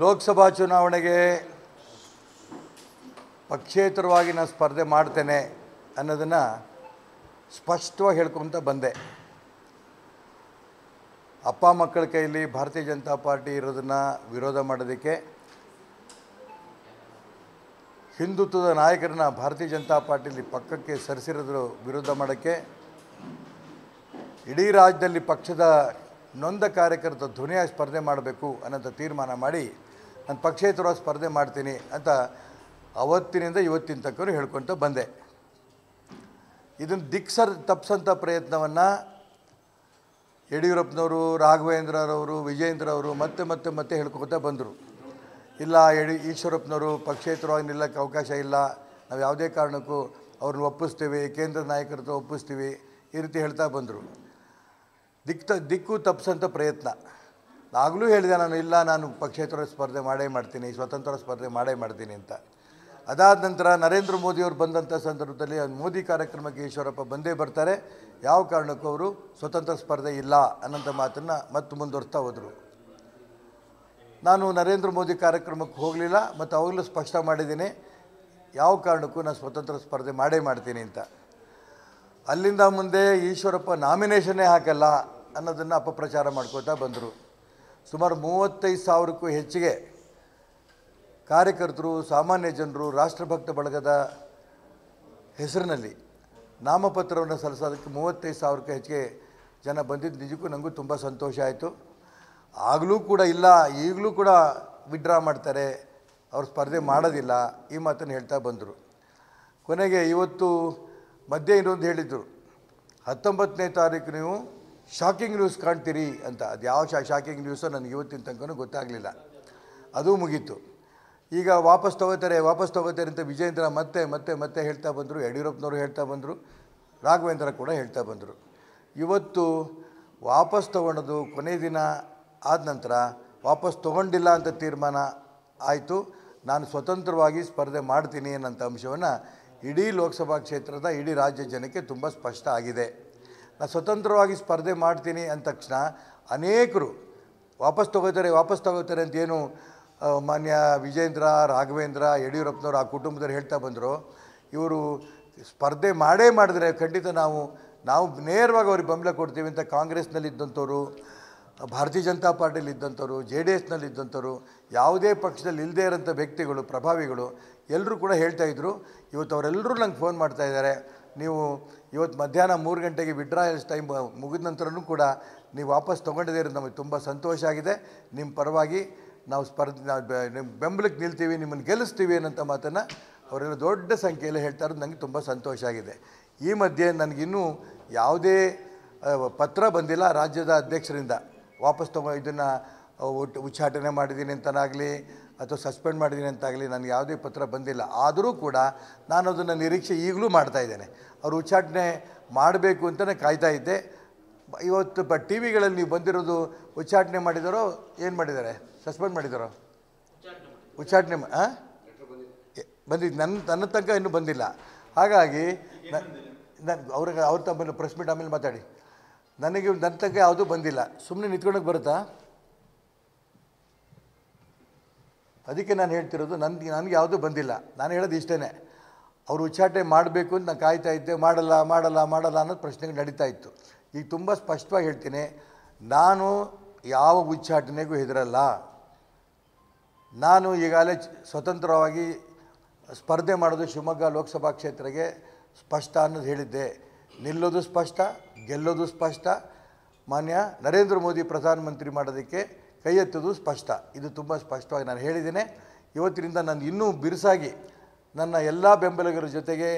ಲೋಕಸಭಾ ಚುನಾವಣೆಗೆ ಪಕ್ಷೇತರವಾಗಿ ನಾನು ಸ್ಪರ್ಧೆ ಮಾಡ್ತೇನೆ ಅನ್ನೋದನ್ನು ಸ್ಪಷ್ಟವಾಗಿ ಹೇಳ್ಕೊತ ಬಂದೆ. ಅಪ್ಪ ಮಕ್ಕಳ ಕೈಯಲ್ಲಿ ಭಾರತೀಯ ಜನತಾ ಪಾರ್ಟಿ ಇರೋದನ್ನು ವಿರೋಧ ಮಾಡೋದಕ್ಕೆ ಹಿಂದುತ್ವದ ನಾಯಕರನ್ನ ಭಾರತೀಯ ಜನತಾ ಪಾರ್ಟಿಲಿ ಪಕ್ಕಕ್ಕೆ ಸರಿಸಿರೋದ್ರ ವಿರೋಧ ಮಾಡೋಕ್ಕೆ ಇಡೀ ರಾಜ್ಯದಲ್ಲಿ ಪಕ್ಷದ ನೊಂದ ಕಾರ್ಯಕರ್ತ ಧ್ವನಿಯಾಗಿ ಸ್ಪರ್ಧೆ ಮಾಡಬೇಕು ಅನ್ನೋಂಥ ತೀರ್ಮಾನ ಮಾಡಿ ನಾನು ಪಕ್ಷೇತರವಾಗಿ ಸ್ಪರ್ಧೆ ಮಾಡ್ತೀನಿ ಅಂತ ಅವತ್ತಿನಿಂದ ಇವತ್ತಿನ ತನಕ ಹೇಳ್ಕೊತ ಬಂದೆ. ಇದನ್ನು ದಿಕ್ಸರ್ ತಪ್ಪಿಸೋಂಥ ಪ್ರಯತ್ನವನ್ನು ಯಡಿಯೂರಪ್ಪನವರು, ರಾಘವೇಂದ್ರರವರು ವಿಜಯೇಂದ್ರವರು ಮತ್ತೆ ಮತ್ತೆ ಮತ್ತೆ ಹೇಳ್ಕೊತಾ ಬಂದರು. ಇಲ್ಲ, ಯಡಿ, ಈಶ್ವರಪ್ಪನವರು ಪಕ್ಷೇತರವಾಗಿ ನಿಲ್ಲಕ್ಕೆ ಅವಕಾಶ ಇಲ್ಲ. ನಾವು ಯಾವುದೇ ಕಾರಣಕ್ಕೂ ಅವ್ರನ್ನ ಒಪ್ಪಿಸ್ತೀವಿ, ಕೇಂದ್ರ ನಾಯಕರತ್ರ ಒಪ್ಪಿಸ್ತೀವಿ ಈ ರೀತಿ ಹೇಳ್ತಾ ಬಂದರು. ದಿಕ್ ತ ದಿಕ್ಕು ತಪ್ಪಿಸೋಂಥ ಪ್ರಯತ್ನ. ಆಗಲೂ ಹೇಳಿದೆ ನಾನು, ಇಲ್ಲ, ನಾನು ಪಕ್ಷೇತರ ಸ್ಪರ್ಧೆ ಮಾಡೇ ಮಾಡ್ತೀನಿ, ಸ್ವತಂತ್ರ ಸ್ಪರ್ಧೆ ಮಾಡೇ ಮಾಡ್ತೀನಿ ಅಂತ. ಅದಾದ ನಂತರ ನರೇಂದ್ರ ಮೋದಿಯವರು ಬಂದಂಥ ಸಂದರ್ಭದಲ್ಲಿ ಮೋದಿ ಕಾರ್ಯಕ್ರಮಕ್ಕೆ ಈಶ್ವರಪ್ಪ ಬಂದೇ ಬರ್ತಾರೆ. ಯಾವ ಕಾರಣಕ್ಕೂ ಅವರು ಸ್ವತಂತ್ರ ಸ್ಪರ್ಧೆ ಇಲ್ಲ ಅನ್ನೋಂಥ ಮಾತನ್ನು ಮತ್ತೆ ಮುಂದುವರ್ತಾ ಹೋದರು. ನಾನು ನರೇಂದ್ರ ಮೋದಿ ಕಾರ್ಯಕ್ರಮಕ್ಕೆ ಹೋಗಲಿಲ್ಲ, ಮತ್ತು ಅವಾಗಲೂ ಸ್ಪಷ್ಟ ಮಾಡಿದ್ದೀನಿ, ಯಾವ ಕಾರಣಕ್ಕೂ ನಾನು ಸ್ವತಂತ್ರ ಸ್ಪರ್ಧೆ ಮಾಡೇ ಮಾಡ್ತೀನಿ ಅಂತ. ಅಲ್ಲಿಂದ ಮುಂದೆ ಈಶ್ವರಪ್ಪ ನಾಮಿನೇಷನ್ನೇ ಹಾಕಲ್ಲ ಅನ್ನೋದನ್ನು ಅಪಪ್ರಚಾರ ಮಾಡ್ಕೋತಾ ಬಂದರು. ಸುಮಾರು ಮೂವತ್ತೈದು ಸಾವಿರಕ್ಕೂ ಹೆಚ್ಚಿಗೆ ಕಾರ್ಯಕರ್ತರು, ಸಾಮಾನ್ಯ ಜನರು, ರಾಷ್ಟ್ರಭಕ್ತ ಬಳಗದ ಹೆಸರಿನಲ್ಲಿ ನಾಮಪತ್ರವನ್ನು ಸಲ್ಲಿಸೋದಕ್ಕೆ ಮೂವತ್ತೈದು ಸಾವಿರಕ್ಕೂ ಹೆಚ್ಚಿಗೆ ಜನ ಬಂದಿದ್ದು ನಿಜಕ್ಕೂ ನನಗೂ ತುಂಬ ಸಂತೋಷ ಆಯಿತು. ಆಗಲೂ ಕೂಡ ಇಲ್ಲ, ಈಗಲೂ ಕೂಡ ವಿಡ್ರಾ ಮಾಡ್ತಾರೆ, ಅವ್ರು ಸ್ಪರ್ಧೆ ಮಾಡೋದಿಲ್ಲ ಈ ಮಾತನ್ನು ಹೇಳ್ತಾ ಬಂದರು. ಕೊನೆಗೆ ಇವತ್ತು ಮಧ್ಯೆ ಇನ್ನೊಂದು ಹೇಳಿದರು, ಹತ್ತೊಂಬತ್ತನೇ ತಾರೀಕು ನೀವು ಶಾಕಿಂಗ್ ನ್ಯೂಸ್ ಕಾಣ್ತೀರಿ ಅಂತ. ಅದು ಯಾವ ಶಾ ಶಾಕಿಂಗ್ ನ್ಯೂಸು ನನಗೆ ಇವತ್ತಿನ ತನಕ ಗೊತ್ತಾಗಲಿಲ್ಲ. ಅದು ಮುಗೀತು. ಈಗ ವಾಪಸ್ ತಗೋತಾರೆ ವಾಪಸ್ ತಗೋತಾರೆ ಅಂತ ವಿಜಯೇಂದ್ರ ಮತ್ತೆ ಮತ್ತೆ ಮತ್ತೆ ಹೇಳ್ತಾ ಬಂದರು. ಯಡಿಯೂರಪ್ಪನವರು ಹೇಳ್ತಾ ಬಂದರು. ರಾಘವೇಂದ್ರ ಕೂಡ ಹೇಳ್ತಾ ಬಂದರು. ಇವತ್ತು ವಾಪಸ್ ತೊಗೊಳೋದು ಕೊನೆ ದಿನ ಆದ ನಂತರ ವಾಪಸ್ ತೊಗೊಂಡಿಲ್ಲ ಅಂತ ತೀರ್ಮಾನ ಆಯಿತು. ನಾನು ಸ್ವತಂತ್ರವಾಗಿ ಸ್ಪರ್ಧೆ ಮಾಡ್ತೀನಿ ಅನ್ನೋಂಥ ಅಂಶವನ್ನು ಇಡೀ ಲೋಕಸಭಾ ಕ್ಷೇತ್ರದ, ಇಡೀ ರಾಜ್ಯ ಜನಕ್ಕೆ ತುಂಬ ಸ್ಪಷ್ಟ ಆಗಿದೆ. ನಾನು ಸ್ವತಂತ್ರವಾಗಿ ಸ್ಪರ್ಧೆ ಮಾಡ್ತೀನಿ ಅಂದ ತಕ್ಷಣ ಅನೇಕರು ವಾಪಸ್ ತೊಗೋತಾರೆ ವಾಪಸ್ ತೊಗೋತಾರೆ ಅಂತ ಏನು ಮಾನ್ಯ ವಿಜೇಂದ್ರ, ರಾಘವೇಂದ್ರ, ಯಡಿಯೂರಪ್ಪನವರು ಆ ಕುಟುಂಬದವ್ರು ಹೇಳ್ತಾ ಬಂದರು. ಇವರು ಸ್ಪರ್ಧೆ ಮಾಡೇ ಮಾಡಿದ್ರೆ ಖಂಡಿತ ನಾವು ನಾವು ನೇರವಾಗಿ ಅವ್ರಿಗೆ ಬೆಂಬಲ ಕೊಡ್ತೀವಿ ಅಂತ ಕಾಂಗ್ರೆಸ್ನಲ್ಲಿ ಇದ್ದಂಥವ್ರು ಭಾರತೀಯ ಜನತಾ ಪಾರ್ಟಿಯಲ್ಲಿ ಇದ್ದಂಥವ್ರು, ಜೆ ಡಿ ಎಸ್ನಲ್ಲಿ ಇದ್ದಂಥವ್ರು, ಯಾವುದೇ ಪಕ್ಷದಲ್ಲಿ ಇಲ್ಲದೇ ಇರೋಂಥ ವ್ಯಕ್ತಿಗಳು, ಪ್ರಭಾವಿಗಳು, ಎಲ್ಲರೂ ಕೂಡ ಹೇಳ್ತಾ ಇದ್ದರು ಇವತ್ತು ಅವರೆಲ್ಲರೂ ನಂಗೆ ಫೋನ್ ಮಾಡ್ತಾ ಇದ್ದಾರೆ. ನೀವು ಇವತ್ತು ಮಧ್ಯಾಹ್ನ ಮೂರು ಗಂಟೆಗೆ ವಿಡ್ರಾಯಲ್ಸ್ ಟೈಮ್ ಮುಗಿದ ನಂತರನೂ ಕೂಡ ನೀವು ವಾಪಸ್ ಇರೋದು ನಮಗೆ ತುಂಬ ಸಂತೋಷ ಆಗಿದೆ. ನಿಮ್ಮ ಪರವಾಗಿ ನಾವು ಸ್ಪರ್ಧೆ, ನಾವು ನಿಮ್ಮ ಬೆಂಬಲಕ್ಕೆ ನಿಲ್ತೀವಿ, ನಿಮ್ಮನ್ನು ಗೆಲ್ಲಿಸ್ತೀವಿ ಅನ್ನೋಂಥ ಮಾತನ್ನು ಅವರೆಲ್ಲ ದೊಡ್ಡ ಸಂಖ್ಯೆಯಲ್ಲಿ ಹೇಳ್ತಾ ಇರೋದು ನನಗೆ ತುಂಬ ಸಂತೋಷ ಆಗಿದೆ. ಈ ಮಧ್ಯೆ ನನಗಿನ್ನೂ ಯಾವುದೇ ಪತ್ರ ಬಂದಿಲ್ಲ ರಾಜ್ಯದ ಅಧ್ಯಕ್ಷರಿಂದ. ವಾಪಸ್ ತಗೋ, ಇದನ್ನು ಉಚ್ಚಾಟನೆ ಮಾಡಿದ್ದೀನಿ ಅಂತನಾಗಲಿ, ಅಥವಾ ಸಸ್ಪೆಂಡ್ ಮಾಡಿದ್ದೀನಿ ಅಂತಾಗಲಿ ನನಗೆ ಯಾವುದೇ ಪತ್ರ ಬಂದಿಲ್ಲ. ಆದರೂ ಕೂಡ ನಾನು ಅದನ್ನು ನಿರೀಕ್ಷೆ ಈಗಲೂ ಮಾಡ್ತಾ ಇದ್ದೇನೆ. ಅವರು ಉಚ್ಚಾಟನೆ ಮಾಡಬೇಕು ಅಂತಲೇ ಕಾಯ್ತಾ ಇದ್ದೆ. ಇವತ್ತು ಬ, ಟಿ ವಿಗಳಲ್ಲಿ ನೀವು ಬಂದಿರೋದು ಉಚ್ಚಾಟನೆ ಮಾಡಿದಾರೋ, ಏನು ಮಾಡಿದ್ದಾರೆ ಸಸ್ಪೆಂಡ್ ಮಾಡಿದಾರೋ? ಉಚ್ಚಾಟನೆ? ಎ- ಬಂದಿದ್ದು ನನ್ನ ನನ್ನ ತನಕ ಇನ್ನೂ ಬಂದಿಲ್ಲ. ಹಾಗಾಗಿ ನನ್ನ ಅವ್ರಿಗೆ ಅವ್ರ ತಮ್ಮ ಪ್ರೆಸ್ ಮೀಟ್ ಆಮೇಲೆ ಮಾತಾಡಿ. ನನಗೆ ನನ್ನ ತನಕ ಯಾವುದೂ ಬಂದಿಲ್ಲ. ಸುಮ್ಮನೆ ನಿಂತ್ಕೊಳಕ್ಕೆ ಬರುತ್ತಾ? ಅದಕ್ಕೆ ನಾನು ಹೇಳ್ತಿರೋದು ನನಗೆ ನನಗೆ ಯಾವುದೂ ಬಂದಿಲ್ಲ. ನಾನು ಹೇಳೋದು ಇಷ್ಟೇ ಅವರು ಉಚ್ಚಾಟನೆ ಮಾಡಬೇಕು ಅಂತ ನಾನು ಕಾಯ್ತಾ ಇದ್ದೆ, ಮಾಡಲ್ಲ ಮಾಡಲ್ಲ ಮಾಡಲ್ಲ ಅನ್ನೋದು ಪ್ರಶ್ನೆಗಳು ನಡೀತಾ ಇತ್ತು. ಈಗ ತುಂಬ ಸ್ಪಷ್ಟವಾಗಿ ಹೇಳ್ತೀನಿ, ನಾನು ಯಾವ ಉಚ್ಚಾಟನೆಗೂ ಹೆದರಲ್ಲ. ನಾನು ಈಗಾಗಲೇ ಸ್ವತಂತ್ರವಾಗಿ ಸ್ಪರ್ಧೆ ಮಾಡೋದು ಶಿವಮೊಗ್ಗ ಲೋಕಸಭಾ ಕ್ಷೇತ್ರಕ್ಕೆ ಸ್ಪಷ್ಟ ಅನ್ನೋದು ಹೇಳಿದ್ದೆ. ನಿಲ್ಲೋದು ಸ್ಪಷ್ಟ, ಗೆಲ್ಲೋದು ಸ್ಪಷ್ಟ. ಮಾನ್ಯ ನರೇಂದ್ರ ಮೋದಿ ಪ್ರಧಾನಮಂತ್ರಿ ಮಾಡೋದಕ್ಕೆ ಕೈ ಎತ್ತೋದು ಸ್ಪಷ್ಟ. ಇದು ತುಂಬ ಸ್ಪಷ್ಟವಾಗಿ ನಾನು ಹೇಳಿದ್ದೇನೆ. ಇವತ್ತಿನಿಂದ ನಾನು ಇನ್ನೂ ಬಿರುಸಾಗಿ ನನ್ನ ಎಲ್ಲ ಬೆಂಬಲಿಗರ ಜೊತೆಗೆ,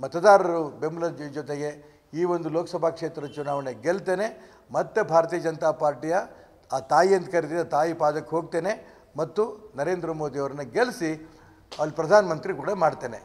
ಮತದಾರರು ಬೆಂಬಲದ ಜೊತೆಗೆ ಈ ಒಂದು ಲೋಕಸಭಾ ಕ್ಷೇತ್ರ ಚುನಾವಣೆ ಗೆಲ್ತೇನೆ. ಮತ್ತೆ ಭಾರತೀಯ ಜನತಾ ಪಾರ್ಟಿಯ ಆ ತಾಯಿ ಅಂತ ಕರೆದಿದ್ದ ತಾಯಿ ಪಾದಕ್ಕೆ ಹೋಗ್ತೇನೆ. ಮತ್ತು ನರೇಂದ್ರ ಮೋದಿ ಅವರನ್ನು ಗೆಲ್ಲಿಸಿ ಅಲ್ಲಿ ಪ್ರಧಾನಮಂತ್ರಿ ಕೂಡ ಮಾಡ್ತೇನೆ.